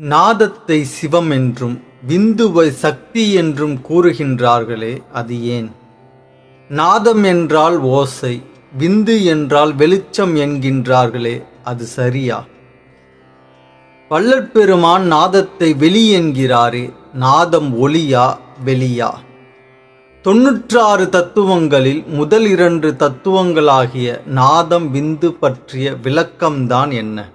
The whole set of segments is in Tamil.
நாதத்தை சிவம் என்றும் விந்துவை சக்தி என்றும் கூறுகின்றார்களே அது ஏன்? நாதம் என்றால் ஓசை விந்து என்றால் வெளிச்சம் என்கின்றார்களே அது சரியா? வள்ளற்பெருமான் நாதத்தை வெளி என்கிறாரே நாதம் ஒளியா வெளியா? தொன்னூற்றாறு தத்துவங்களில் முதல் இரண்டு தத்துவங்களாகிய நாதம் விந்து பற்றிய விளக்கம்தான் என்ன?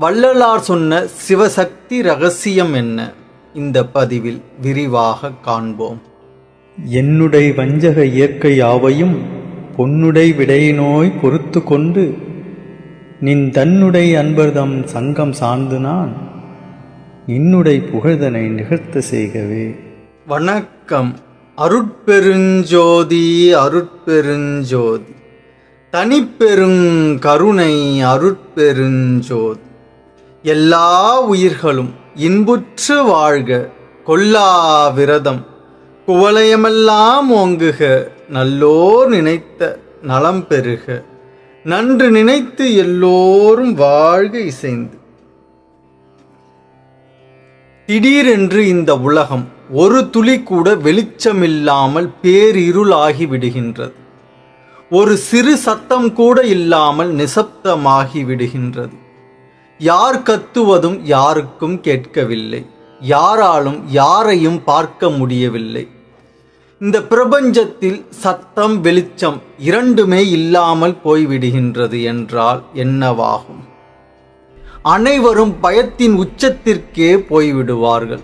வள்ளலார் சொன்ன சிவசக்தி ரகசியம் என்ன? இந்த பதிவில் விரிவாக காண்போம். என்னுடை வஞ்சக இயற்கை யாவையும் பொன்னுடை விடையினோய் பொறுத்து கொண்டு நின் தன்னுடை அன்பர்தம் சங்கம் சார்ந்து நான் நின்னுடை புகழ்தனை நிகழ்த்த செய்கவே. வணக்கம். அருட்பெருஞ்சோதி அருட்பெருஞ்சோதி. தனிப்பெருங்கருணை அருட்பெருஞ்சோதி. எல்லா உயிர்களும் இன்புற்று வாழ்க கொல்லா விரதம். குவலயமெல்லாம் ஓங்குக நல்லோர் நினைத்த நலம் பெறுக. நன்று நினைத்து எல்லோரும் வாழ்க இசைந்து. திடீரென்று இந்த உலகம் ஒரு துளி கூட வெளிச்சமில்லாமல் பேரிருளாகி விடுகின்றது. ஒரு சிறு சத்தம் கூட இல்லாமல் நிசப்தமாகி விடுகின்றது. யார் கத்துவதும் யாருக்கும் கேட்கவில்லை. யாராலும் யாரையும் பார்க்க முடியவில்லை. இந்த பிரபஞ்சத்தில் சத்தம் வெளிச்சம் இரண்டுமே இல்லாமல் போய்விடுகின்றது என்றால் என்னவாகும்? அனைவரும் பயத்தின் உச்சத்திற்கே போய்விடுவார்கள்.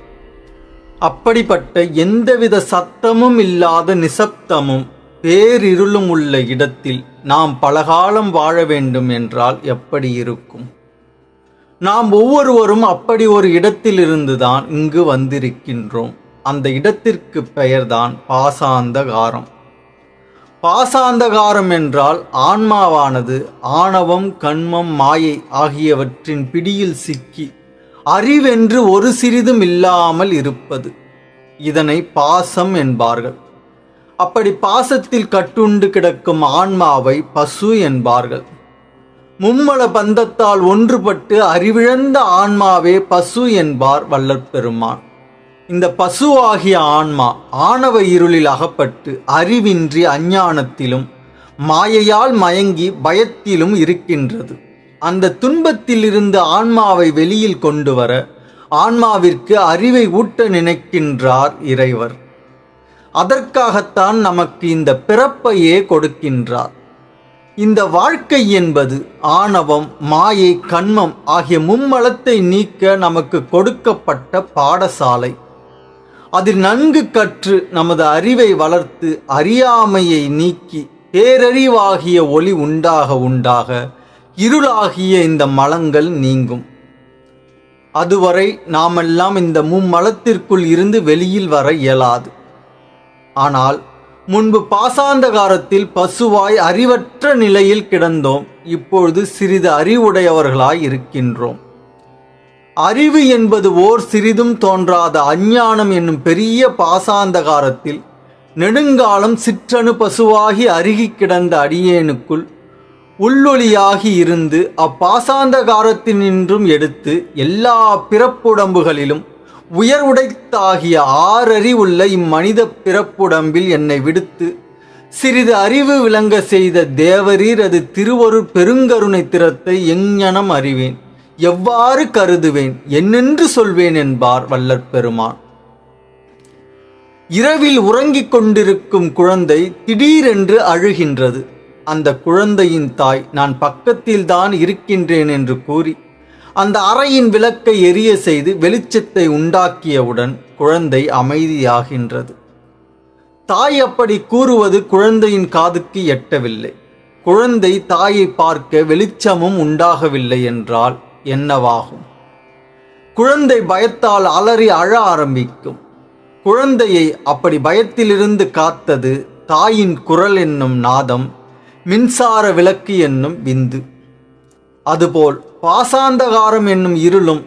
அப்படிப்பட்ட எந்தவித சத்தமும் இல்லாத நிசப்தமும் பேரிருளும் உள்ள இடத்தில் நாம் பலகாலம் வாழ வேண்டும் என்றால் எப்படி இருக்கும்? நாம் ஒவ்வொருவரும் அப்படி ஒரு இடத்திலிருந்துதான் இங்கு வந்திருக்கின்றோம். அந்த இடத்திற்கு பெயர்தான் பாசாந்தகாரம். பாசாந்தகாரம் என்றால் ஆன்மாவானது ஆணவம் கண்மம் மாயை ஆகியவற்றின் பிடியில் சிக்கி அறிவென்று ஒரு சிறிதும் இல்லாமல் இருப்பது. இதனை பாசம் என்பார்கள். அப்படி பாசத்தில் கட்டுண்டு கிடக்கும் ஆன்மாவை பசு என்பார்கள். மும்மல பந்தத்தால் ஒன்றுபட்டு அறிவிழந்த ஆன்மாவே பசு என்பார் வல்லற்பெருமான் இந்த பசுவாகிய ஆன்மா ஆணவ இருளில் அகப்பட்டு அறிவின்றி அஞ்ஞானத்திலும் மாயையால் மயங்கி பயத்திலும் இருக்கின்றது. அந்த துன்பத்திலிருந்து ஆன்மாவை வெளியில் கொண்டு வர ஆன்மாவிற்கு அறிவை ஊட்ட நினைக்கின்றார் இறைவர். அதற்காகத்தான் நமக்கு இந்த பிறப்பையே கொடுக்கின்றார். இந்த வாழ்க்கை என்பது ஆணவம் மாயை கண்மம் ஆகிய மும்மலத்தை நீக்க நமக்கு கொடுக்கப்பட்ட பாடசாலை. அதில் நன்கு கற்று நமது அறிவை வளர்த்து அறியாமையை நீக்கி பேரறிவாகிய ஒளி உண்டாக உண்டாக இருளாகிய இந்த மலங்கள் நீங்கும். அதுவரை நாமெல்லாம் இந்த மும்மலத்திற்குள் இருந்து வெளியில் வர இயலாது. ஆனால் முன்பு பாசாந்தகாரத்தில் பசுவாய் அறிவற்ற நிலையில் கிடந்தோம் இப்பொழுது சிறிது அறிவுடையவர்களாய் இருக்கின்றோம். அறிவு என்பது ஓர் சிறிதும் தோன்றாத அஞ்ஞானம் என்னும் பெரிய பாசாந்தகாரத்தில் நெடுங்காலம் சிற்றணு பசுவாகி அருகி கிடந்த அடியேனுக்குள் உள்ளொளியாகி இருந்து அப்பாசாந்தகாரத்தினின்றும் எடுத்து எல்லா பிறப்புடம்புகளிலும் உயர்வுடைத்தாகிய ஆறறி ஆறறிவுள்ள இம்மனித பிறப்புடம்பில் என்னை விடுத்து சிறிது அறிவு விளங்க செய்த தேவரீர் அது திருவருட் பெருங்கருணை திறத்தை எங்ஞனம் அறிவேன். எவ்வாறு கருதுவேன்? என்னென்று சொல்வேன் என்பார் வல்லற் பெருமான். இரவில் உறங்கிக் கொண்டிருக்கும் குழந்தை திடீரென்று அழுகின்றது. அந்த குழந்தையின் தாய் நான் பக்கத்தில்தான் இருக்கின்றேன் என்று கூறி அந்த அறையின் விளக்கை எரிய செய்து வெளிச்சத்தை உண்டாக்கியவுடன் குழந்தை அமைதியாகின்றது. தாய் அப்படி கூறுவது குழந்தையின் காதுக்கு எட்டவில்லை. குழந்தை தாயை பார்க்க வெளிச்சமும் உண்டாகவில்லை என்றால் என்னவாகும்? குழந்தை பயத்தால் அலறி அழ ஆரம்பிக்கும். குழந்தையை அப்படி பயத்திலிருந்து காத்தது தாயின் குரல் என்னும் நாதம் மின்சார விளக்கு என்னும் விந்து. அதுபோல் பாசாந்தகாரம் என்னும் இருளும்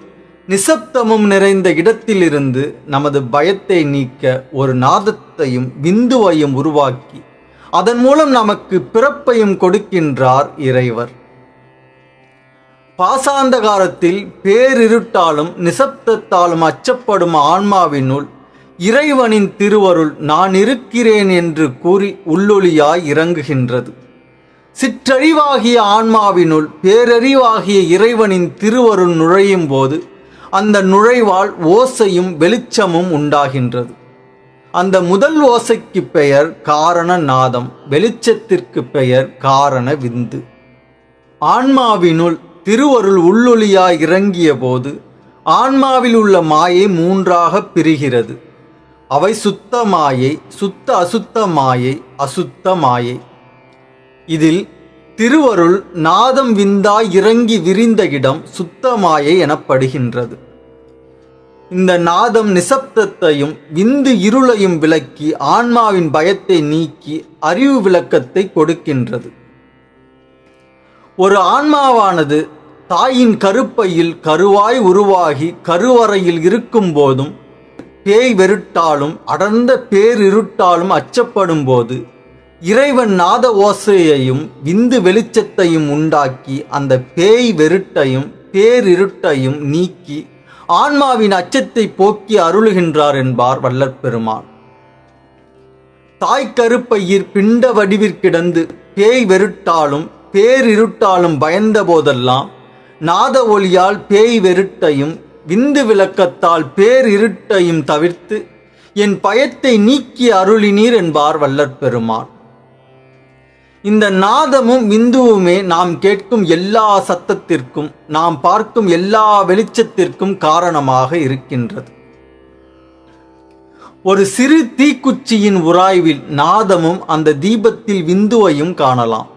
நிசப்தமும் நிறைந்த இடத்திலிருந்து நமது பயத்தை நீக்க ஒரு நாதத்தையும் விந்துவையும் உருவாக்கி அதன் மூலம் நமக்கு பிறப்பையும் கொடுக்கின்றார் இறைவர். பாசாந்தகாரத்தில் பேரிருட்டாலும் நிசப்தத்தாலும் அச்சப்படும் ஆன்மாவினுள் இறைவனின் திருவருள் நான் இருக்கிறேன் என்று கூறி உள்ளொளியாய் இறங்குகின்றது. சிற்றறிவாகிய ஆன்மாவினுள் பேரறிவாகிய இறைவனின் திருவருள் நுழையும் போது அந்த நுழைவால் ஓசையும் வெளிச்சமும் உண்டாகின்றது. அந்த முதல் ஓசைக்கு பெயர் காரண நாதம் வெளிச்சத்திற்கு பெயர் காரண விந்து. ஆன்மாவினுள் திருவருள் உள்ளொளியாய் இறங்கிய போது ஆன்மாவில் உள்ள மாயை மூன்றாக பிரிகிறது. அவை சுத்த மாயை சுத்த அசுத்த மாயை அசுத்த மாயை. இதில் திருவருள் நாதம் விந்தாய் இறங்கி விரிந்த இடம் சுத்தமாயை எனப்படுகின்றது. இந்த நாதம் நிசப்தத்தையும் விந்து இருளையும் விலக்கி ஆன்மாவின் பயத்தை நீக்கி அறிவு விளக்கத்தை கொடுக்கின்றது. ஒரு ஆன்மாவானது தாயின் கருப்பையில் கருவாய் உருவாகி கருவறையில் இருக்கும் போதும் பேய் வெருட்டாலும் அடர்ந்த பேரிருட்டாலும் அச்சப்படும் போது இறைவன் நாத ஓசையையும் விந்து வெளிச்சத்தையும் உண்டாக்கி அந்த பேய் வெருட்டையும் பேரிருட்டையும் நீக்கி ஆன்மாவின் அச்சத்தை போக்கி அருளுகின்றார் என்பார் வல்லற்பெருமான் தாய்க்கருப்பையிற் பிண்ட வடிவிற்கிடந்து பேய் வெருட்டாலும் பேரிருட்டாலும் பயந்த போதெல்லாம் நாத ஒளியால் பேய் வெருட்டையும் விந்து விளக்கத்தால் பேரிருட்டையும் தவிர்த்து என் பயத்தை நீக்கி அருளினீர் என்பார் வல்லற்பெருமான் இந்த நாதமும் விந்துவுமே நாம் கேட்கும் எல்லா சத்தத்திற்கும் நாம் பார்க்கும் எல்லா வெளிச்சத்திற்கும் காரணமாக இருக்கின்றது. ஒரு சிறு தீக்குச்சியின் உராய்வில் நாதமும் அந்த தீபத்தில் விந்துவையும் காணலாம்.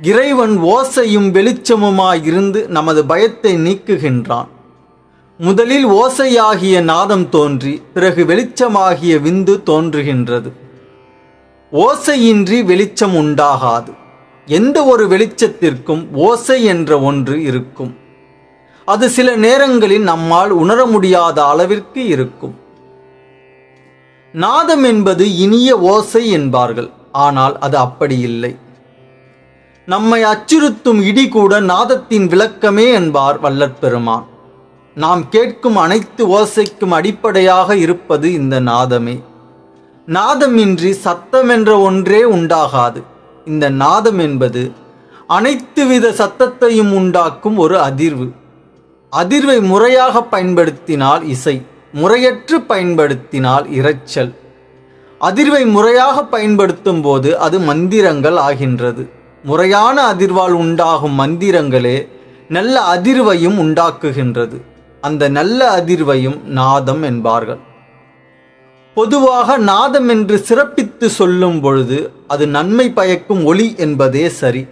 இறைவன் ஓசையும் வெளிச்சமுமாயிருந்து நமது பயத்தை நீக்குகின்றான். முதலில் ஓசையாகிய நாதம் தோன்றி பிறகு வெளிச்சமாகிய விந்து தோன்றுகின்றது. ஓசையின்றி வெளிச்சம் உண்டாகாது. எந்த ஒரு வெளிச்சத்திற்கும் ஓசை என்ற ஒன்று இருக்கும். அது சில நேரங்களில் நம்மால் உணர முடியாத அளவிற்கு இருக்கும். நாதம் என்பது இனிய ஓசை என்பார்கள் ஆனால் அது அப்படி இல்லை. நம்மை அச்சுறுத்தும் இடி கூட நாதத்தின் விளக்கமே என்பார் வல்லற்பெருமான் நாம் கேட்கும் அனைத்து ஓசைக்கும் அடிப்படையாக இருப்பது இந்த நாதமே. நாதமின்றி சத்தம் என்ற ஒன்றே உண்டாகாது. இந்த நாதம் என்பது அனைத்து வித சத்தத்தையும் உண்டாக்கும் ஒரு அதிர்வு. அதிர்வை முறையாக பயன்படுத்தினால் இசை முறையற்று பயன்படுத்தினால் இரைச்சல். அதிர்வை முறையாக பயன்படுத்தும் போது அது மந்திரங்கள் ஆகின்றது. முறையான அதிர்வால் உண்டாகும் மந்திரங்களே நல்ல அதிர்வையும் உண்டாக்குகின்றது. அந்த நல்ல அதிர்வையும் நாதம் என்பார்கள். பொதுவாக நாதம் என்று சிறப்பித்து சொல்லும் பொழுது அது நன்மை பயக்கும் ஒளி என்பதே சரி.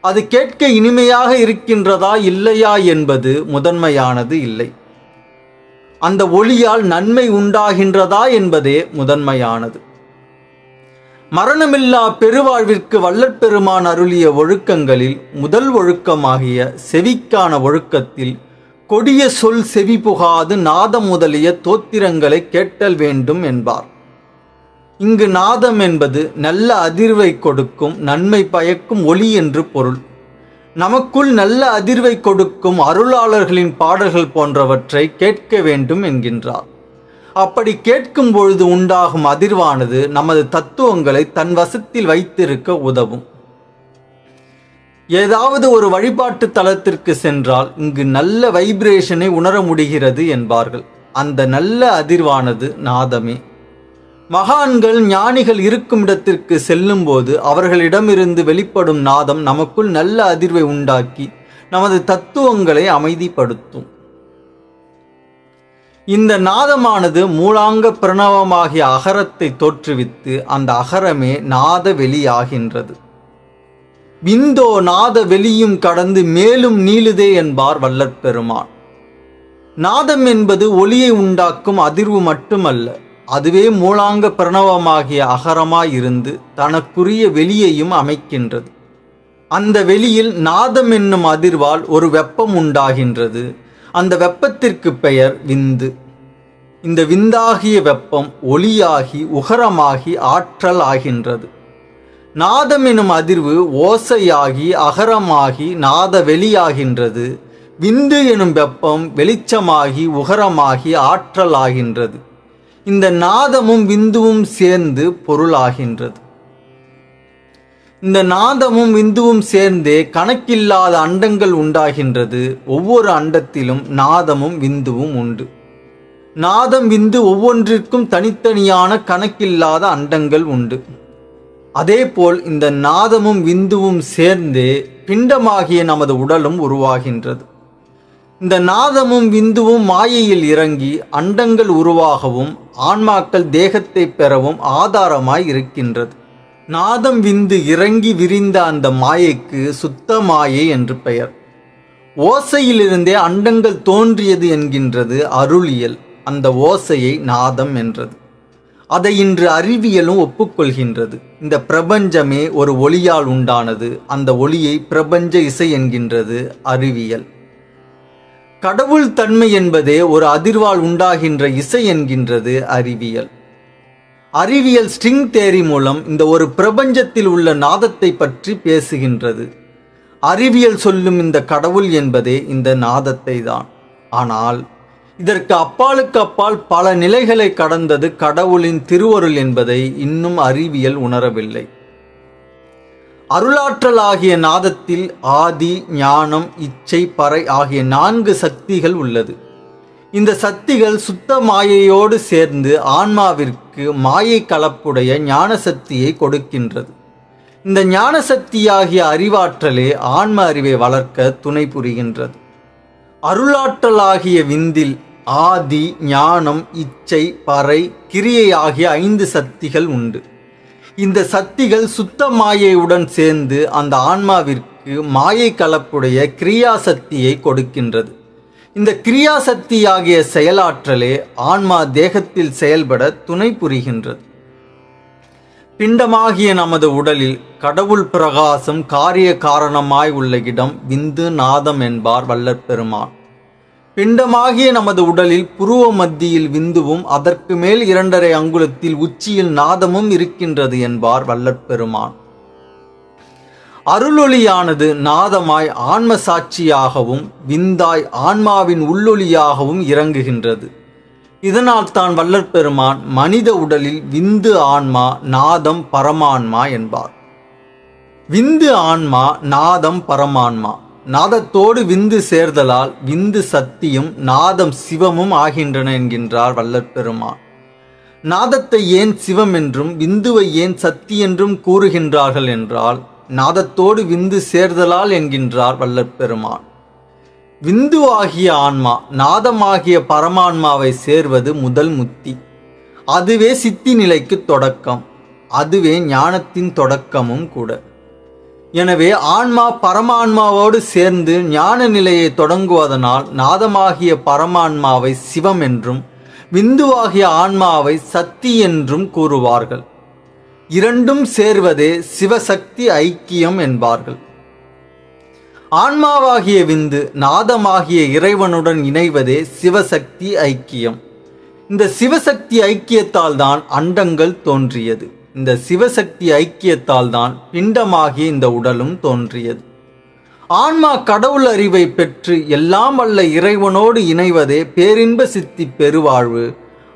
அது கேட்க இனிமையாக இருக்கின்றதா இல்லையா என்பது முதன்மையானது இல்லை. அந்த ஒளியால் நன்மை உண்டாகின்றதா என்பதே முதன்மையானது. மரணமில்லா பெருவாழ்விற்கு வல்லற்பெருமான் அருளிய ஒழுக்கங்களில் முதல் ஒழுக்கமாகிய செவிக்கான ஒழுக்கத்தில் கொடிய சொல் செவி புகாது நாதம் முதலிய தோத்திரங்களை கேட்டல் வேண்டும் என்பார். இங்கு நாதம் என்பது நல்ல அதிர்வை கொடுக்கும் நன்மை பயக்கும் ஒளி என்று பொருள். நமக்குள் நல்ல அதிர்வை கொடுக்கும் அருளாளர்களின் பாடல்கள் போன்றவற்றை கேட்க வேண்டும் என்கின்றார். அப்படி கேட்கும் பொழுது உண்டாகும் அதிர்வானது நமது தத்துவங்களை தன் வசத்தில் வைத்திருக்க உதவும். ஏதாவது ஒரு வழிபாட்டு தலத்திற்கு சென்றால் இங்கு நல்ல வைப்ரேஷனை உணர முடிகிறது என்பார்கள். அந்த நல்ல அதிர்வானது நாதமே. மகான்கள் ஞானிகள் இருக்கும் இடத்திற்கு செல்லும்போது அவர்களிடமிருந்து வெளிப்படும் நாதம் நமக்குள் நல்ல அதிர்வை உண்டாக்கி நமது தத்துவங்களை அமைதிப்படுத்தும். இந்த நாதமானது மூலாங்க பிரணவமாகிய அகரத்தை தோற்றுவித்து அந்த அகரமே நாத வெளியாகின்றது. விந்தோ நாத வெளியும் கடந்து மேலும் நீளுதே என்பார் வல்லற்பெருமான் நாதம் என்பது ஒளியை உண்டாக்கும் அதிர்வு மட்டுமல்ல அதுவே மூலாங்க பிரணவமாகிய அகரமாயிருந்து தனக்குரிய வெளியையும் அமைக்கின்றது. அந்த வெளியில் நாதம் என்னும் அதிர்வால் ஒரு வெப்பம் உண்டாகின்றது. அந்த வெப்பத்திற்கு பெயர் விந்து. இந்த விந்தாகிய வெப்பம் ஒளியாகி உகரமாகி ஆற்றல் ஆகின்றது. நாதம் எனும் அதிர்வு ஓசையாகி அகரமாகி நாத வெளியாகின்றது. விந்து எனும் வெப்பம் வெளிச்சமாகி உகரமாகி ஆற்றலாகின்றது. இந்த நாதமும் விந்துவும் சேர்ந்து பொருளாகின்றது. இந்த நாதமும் விந்துவும் சேர்ந்தே கணக்கில்லாத அண்டங்கள் உண்டாகின்றது. ஒவ்வொரு அண்டத்திலும் நாதமும் விந்துவும் உண்டு. நாதம் விந்து ஒவ்வொன்றிற்கும் தனித்தனியான கணக்கில்லாத அண்டங்கள் உண்டு. அதேபோல் இந்த நாதமும் விந்துவும் சேர்ந்தே பிண்டமாகிய நமது உடலும் உருவாகின்றது. இந்த நாதமும் விந்துவும் மாயையில் இறங்கி அண்டங்கள் உருவாகவும் ஆன்மாக்கள் தேகத்தை பெறவும் ஆதாரமாய் இருக்கின்றது. நாதம் விந்து இறங்கி விரிந்த அந்த மாயைக்கு சுத்த மாயை என்று பெயர். ஓசையிலிருந்தே அண்டங்கள் தோன்றியது என்கின்றது அருளியல். அந்த ஓசையை நாதம் என்றது. அதை இன்று அறிவியலும் ஒப்புக்கொள்கின்றது. இந்த பிரபஞ்சமே ஒரு ஒளியால் உண்டானது. அந்த ஒளியை பிரபஞ்ச இசை என்கின்றது அறிவியல். கடவுள் தன்மை என்பதே ஒரு அதிர்வால் உண்டாகின்ற இசை என்கின்றது அறிவியல். அறிவியல் ஸ்ட்ரிங் தேரி மூலம் இந்த ஒரு பிரபஞ்சத்தில் உள்ள நாதத்தை பற்றி பேசுகின்றது. அறிவியல் சொல்லும் இந்த கடவுள் என்பதே இந்த நாதத்தை தான் ஆனால் இதற்கு அப்பாலுக்கு அப்பால் பல நிலைகளை கடந்தது கடவுளின் திருவருள் என்பதை இன்னும் அறிவியல் உணரவில்லை. அருளாற்றல் ஆகிய நாதத்தில் ஆதி ஞானம் இச்சை பறை ஆகிய நான்கு சக்திகள் உள்ளது. இந்த சக்திகள் சுத்த மாயையோடு சேர்ந்து ஆன்மாவிற்கு மாயை கலப்புடைய ஞான சக்தியை கொடுக்கின்றது. இந்த ஞான சக்தியாகிய அறிவாற்றலே ஆன்ம அறிவை வளர்க்க துணை புரிகின்றது. அருளாற்றலாகிய விந்தில் ஆதி ஞானம் இச்சை பறை கிரியை ஆகிய ஐந்து சக்திகள் உண்டு. இந்த சக்திகள் சுத்த மாயையுடன் சேர்ந்து அந்த ஆன்மாவிற்கு மாயை கலப்புடைய கிரியா சக்தியை கொடுக்கின்றது. இந்த கிரியா சக்தியாகிய செயலாற்றலே ஆன்மா தேகத்தில் செயல்பட துணை புரிகின்றது. பிண்டமாகிய நமது உடலில் கடவுள் பிரகாசம் காரிய காரணமாய் உள்ள இடம் விந்து நாதம் என்பார் வல்லற்பெருமான். பிண்டமாகிய நமது உடலில் புருவ மத்தியில் விந்துவும் அதற்கு மேல் இரண்டரை அங்குலத்தில் உச்சியில் நாதமும் இருக்கின்றது என்பார் வல்லற்பெருமான். அருளொளியானது நாதமாய் ஆன்ம சாட்சியாகவும் விந்தாய் ஆன்மாவின் உள்ளொளியாகவும் இறங்குகின்றது. இதனால் தான் வல்லற்பெருமான் மனித உடலில் விந்து ஆன்மா நாதம் பரமான்மா என்பார். விந்து ஆன்மா நாதம் பரமான்மா. நாதத்தோடு விந்து சேர்தலால் விந்து சக்தியும் நாதம் சிவமும் ஆகின்றன என்கின்றார் வல்லற்பெருமான் நாதத்தை ஏன் சிவம் என்றும் விந்துவை ஏன் சக்தி என்றும் கூறுகின்றார்கள் என்றால் நாதத்தோடு விந்து சேர்தலால் என்கின்றார் வல்லற்பெருமான் விந்து ஆகிய ஆன்மா நாதமாகிய பரமான்மாவை சேர்வது முதல் முத்தி. அதுவே சித்தி நிலைக்கு தொடக்கம். அதுவே ஞானத்தின் தொடக்கமும் கூட. எனவே ஆன்மா பரமான்மாவோடு சேர்ந்து ஞான நிலையை தொடங்குவதனால் நாதமாகிய பரமான்மாவை சிவம் என்றும் விந்துவாகிய ஆன்மாவை சக்தி என்றும் கூறுவார்கள். இரண்டும் சேர்வதே சிவசக்தி ஐக்கியம் என்பார்கள். ஆன்மாவாகிய விந்து நாதமாகிய இறைவனுடன் இணைவதே சிவசக்தி ஐக்கியம். இந்த சிவசக்தி ஐக்கியத்தால் தான் அண்டங்கள் தோன்றியது. இந்த சிவசக்தி ஐக்கியத்தால் தான் பிண்டமாகி இந்த உடலும் தோன்றியது. ஆன்மா கடவுள் அறிவை பெற்று எல்லாம் வல்ல இறைவனோடு இணைவதே பேரின்ப சித்தி பெருவாழ்வு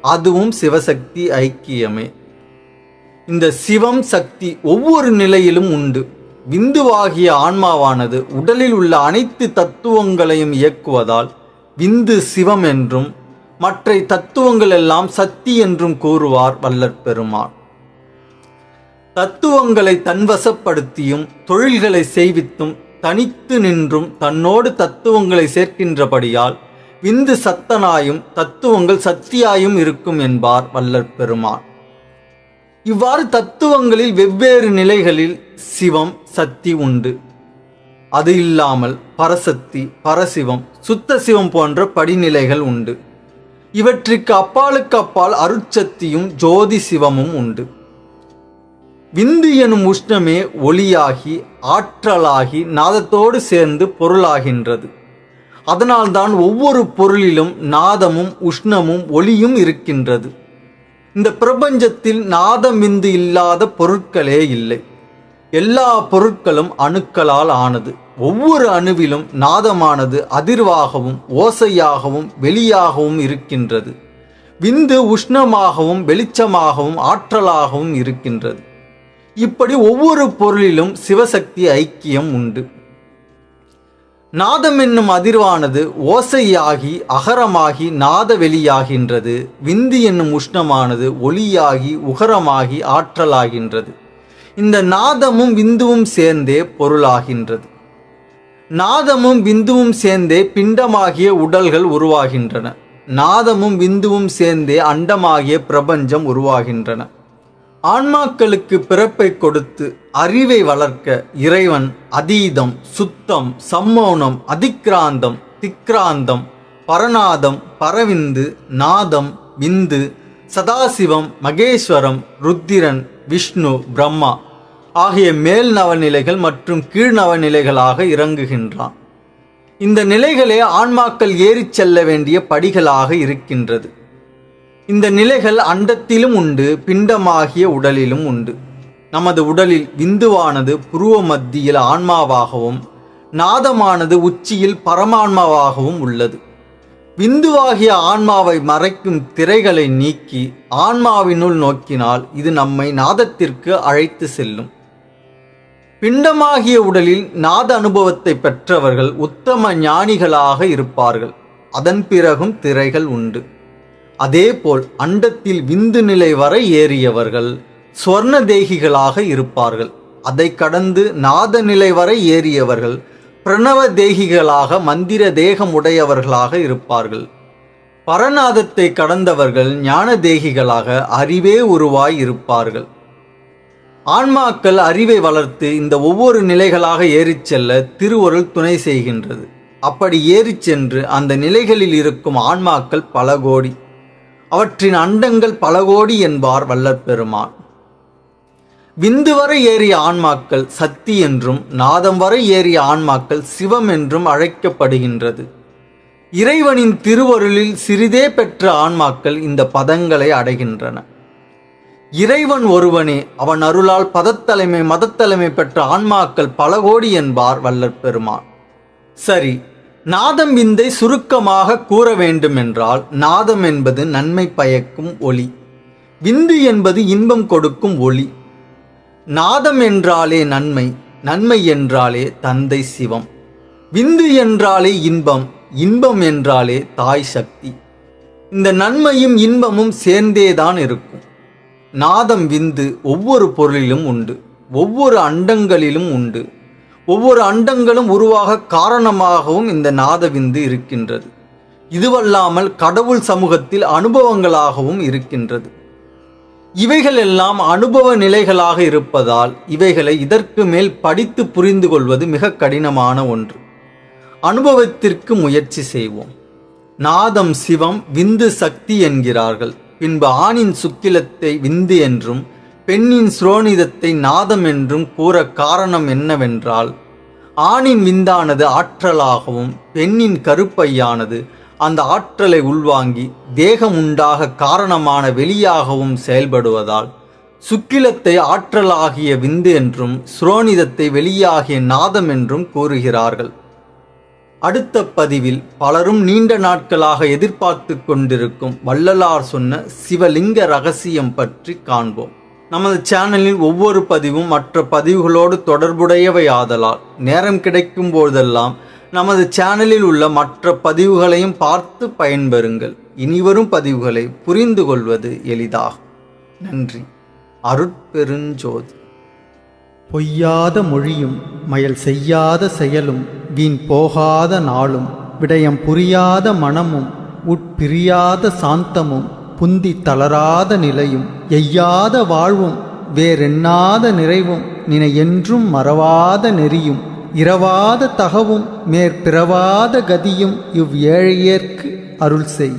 அதுவும் சிவசக்தி ஐக்கியமே. இந்த சிவம் சக்தி ஒவ்வொரு நிலையிலும் உண்டு. விந்துவாகிய ஆன்மாவானது உடலில் உள்ள அனைத்து தத்துவங்களையும் இயக்குவதால் விந்து சிவம் என்றும் மற்ற தத்துவங்கள் எல்லாம் சக்தி என்றும் கூறுவார் வல்லற் பெருமான் தத்துவங்களை தன்வசப்படுத்தியும் தொழில்களை செய்வித்தும் தனித்து நின்றும் தன்னோடு தத்துவங்களை சேர்க்கின்றபடியால் விந்து சத்தனாயும் தத்துவங்கள் சக்தியாயும் இருக்கும் என்பார் வல்லற் பெருமான். இவ்வாறு தத்துவங்களில் வெவ்வேறு நிலைகளில் சிவம் சக்தி உண்டு. அது இல்லாமல் பரசக்தி பரசிவம் சுத்த சிவம் போன்ற படிநிலைகள் உண்டு. இவற்றிற்கு அப்பாலுக்கு அப்பால் அருட்சக்தியும் ஜோதி சிவமும் உண்டு. விந்து எனும் உஷ்ணமே ஒளியாகி ஆற்றலாகி நாதத்தோடு சேர்ந்து பொருளாகின்றது. அதனால்தான் ஒவ்வொரு பொருளிலும் நாதமும் உஷ்ணமும் ஒளியும் இருக்கின்றது. இந்த பிரபஞ்சத்தில் நாதம் விந்து இல்லாத பொருட்களே இல்லை. எல்லா பொருட்களும் அணுக்களால் ஆனது. ஒவ்வொரு அணுவிலும் நாதமானது அதிர்வாகவும் ஓசையாகவும் வெளியாகவும் இருக்கின்றது. விந்து உஷ்ணமாகவும் வெளிச்சமாகவும் ஆற்றலாகவும் இருக்கின்றது. இப்படி ஒவ்வொரு பொருளிலும் சிவசக்தி ஐக்கியம் உண்டு. நாதம் என்னும் அதிர்வானது ஓசையாகி அகரமாகி நாத வெளியாகின்றது விந்து என்னும் உஷ்ணமானது ஒளியாகி உகரமாகி ஆற்றலாகின்றது. இந்த நாதமும் விந்துவும் சேர்ந்தே பொருளாகின்றது. நாதமும் விந்துவும் சேர்ந்தே பிண்டமாகிய உடல்கள் உருவாகின்றன. நாதமும் விந்துவும் சேர்ந்தே அண்டமாகிய பிரபஞ்சம் உருவாகின்றன. ஆன்மாக்களுக்கு பிறப்பை கொடுத்து அறிவை வளர்க்க இறைவன் அதீதம் சுத்தம் சம்மோனம் அதிக்ராந்தம் திக்ராந்தம் பரநாதம் பரவிந்து நாதம் விந்து சதாசிவம் மகேஸ்வரம் ருத்திரன் விஷ்ணு பிரம்மா ஆகிய மேல் நவநிலைகள் மற்றும் கீழ் நவநிலைகளாக இறங்குகின்றான். இந்த நிலைகளே ஆன்மாக்கள் ஏறிச் செல்ல வேண்டிய படிகளாக இருக்கின்றது. இந்த நிலைகள் அண்டத்திலும் உண்டு பிண்டமாகிய உடலிலும் உண்டு. நமது உடலில் விந்துவானது புருவ மத்தியில் ஆன்மாவாகவும் நாதமானது உச்சியில் பரமான்மாவாகவும் உள்ளது. விந்துவாகிய ஆன்மாவை மறைக்கும் திரைகளை நீக்கி ஆன்மாவினுள் நோக்கினால் இது நம்மை நாதத்திற்கு அழைத்து செல்லும். பிண்டமாகிய உடலில் நாத அனுபவத்தை பெற்றவர்கள் உத்தம ஞானிகளாக இருப்பார்கள். அதன் பிறகும் திரைகள் உண்டு. அதேபோல் அண்டத்தில் விந்து நிலை வரை ஏறியவர்கள் ஸ்வர்ண தேகிகளாக இருப்பார்கள். அதை கடந்து நாத நிலை வரை ஏறியவர்கள் பிரணவ தேகிகளாக மந்திர தேகம் உடையவர்களாக இருப்பார்கள். பரநாதத்தை கடந்தவர்கள் ஞான தேகிகளாக அறிவே உருவாய் இருப்பார்கள். ஆன்மாக்கள் அறிவை வளர்த்து இந்த ஒவ்வொரு நிலைகளாக ஏறிச் செல்ல திருவருள் துணை செய்கின்றது. அப்படி ஏறிச் சென்று அந்த நிலைகளில் இருக்கும் ஆன்மாக்கள் பல கோடி. அவற்றின் அண்டங்கள் பல கோடி என்பார் வல்லற் பெருமான் விந்து வரை ஏறிய ஆன்மாக்கள் சக்தி என்றும் நாதம் வரை ஏறிய ஆன்மாக்கள் சிவம் என்றும் அழைக்கப்படுகின்றது. இறைவனின் திருவருளில் சிறிதே பெற்ற ஆன்மாக்கள் இந்த பதங்களை அடைகின்றன. இறைவன் ஒருவனே அவன் அருளால் பதத்தலைமை மதத்தலைமை பெற்ற ஆன்மாக்கள் பல கோடி என்பார் வல்லற்பெருமான் சரி நாதம் விந்தை சுருக்கமாக கூற வேண்டுமென்றால் நாதம் என்பது நன்மை பயக்கும் ஒளி. விந்து என்பது இன்பம் கொடுக்கும் ஒளி. நாதம் என்றாலே நன்மை நன்மை என்றாலே தந்தை சிவம். விந்து என்றாலே இன்பம் இன்பம் என்றாலே தாய் சக்தி. இந்த நன்மையும் இன்பமும் சேர்ந்தேதான் இருக்கும். நாதம் விந்து ஒவ்வொரு பொருளிலும் உண்டு ஒவ்வொரு அண்டங்களிலும் உண்டு. ஒவ்வொரு அண்டங்களும் உருவாக காரணமாகவும் இந்த நாதவிந்து இருக்கின்றது. இதுவல்லாமல் கடவுள் சமூகத்தில் அனுபவங்களாகவும் இருக்கின்றது. இவைகள் எல்லாம் அனுபவ நிலைகளாக இருப்பதால் இவைகளை இதற்கு மேல் படித்து புரிந்து கொள்வது மிக கடினமான ஒன்று. அனுபவத்திற்கு முயற்சி செய்வோம். நாதம் சிவம் விந்து சக்தி என்கிறார்கள். பின்பு ஆணின் சுக்கிலத்தை விந்து என்றும் பெண்ணின் சுரோனிதத்தை நாதம் என்றும் கூற காரணம் என்னவென்றால் ஆணின் விந்தானது ஆற்றலாகவும் பெண்ணின் கருப்பையானது அந்த ஆற்றலை உள்வாங்கி தேகம் உண்டாக காரணமான வெளியாகவும் செயல்படுவதால் சுக்கிலத்தை ஆற்றலாகிய விந்து என்றும் சுரோனிதத்தை வெளியாகிய நாதம் என்றும் கூறுகிறார்கள். அடுத்த பதிவில் பலரும் நீண்ட நாட்களாக எதிர்பார்த்து கொண்டிருக்கும் வள்ளலார் சொன்ன சிவலிங்க ரகசியம் பற்றி காண்போம். நமது சேனலில் ஒவ்வொரு பதிவும் மற்ற பதிவுகளோடு தொடர்புடையவை ஆதலால் நேரம் கிடைக்கும் போதெல்லாம் நமது சேனலில் உள்ள மற்ற பதிவுகளையும் பார்த்து பயன்பெறுங்கள். இனிவரும் பதிவுகளை புரிந்து கொள்வது எளிதாகும். நன்றி. அருட்பெருஞ்சோதி. பொய்யாத மொழியும் மயல் செய்யாத செயலும் வீண் போகாத நாளும் விடயம் புரியாத மனமும் உட்பிரியாத சாந்தமும் புந்தி தளராத நிலையும் எய்யாத வாழ்வும் வேறெண்ணாத நிறைவும் நினை என்றும் மறவாத நெறியும் இரவாத தகவும் மேற்பிறவாத கதியும் இவ் ஏழையர்க்கு அருள் செய்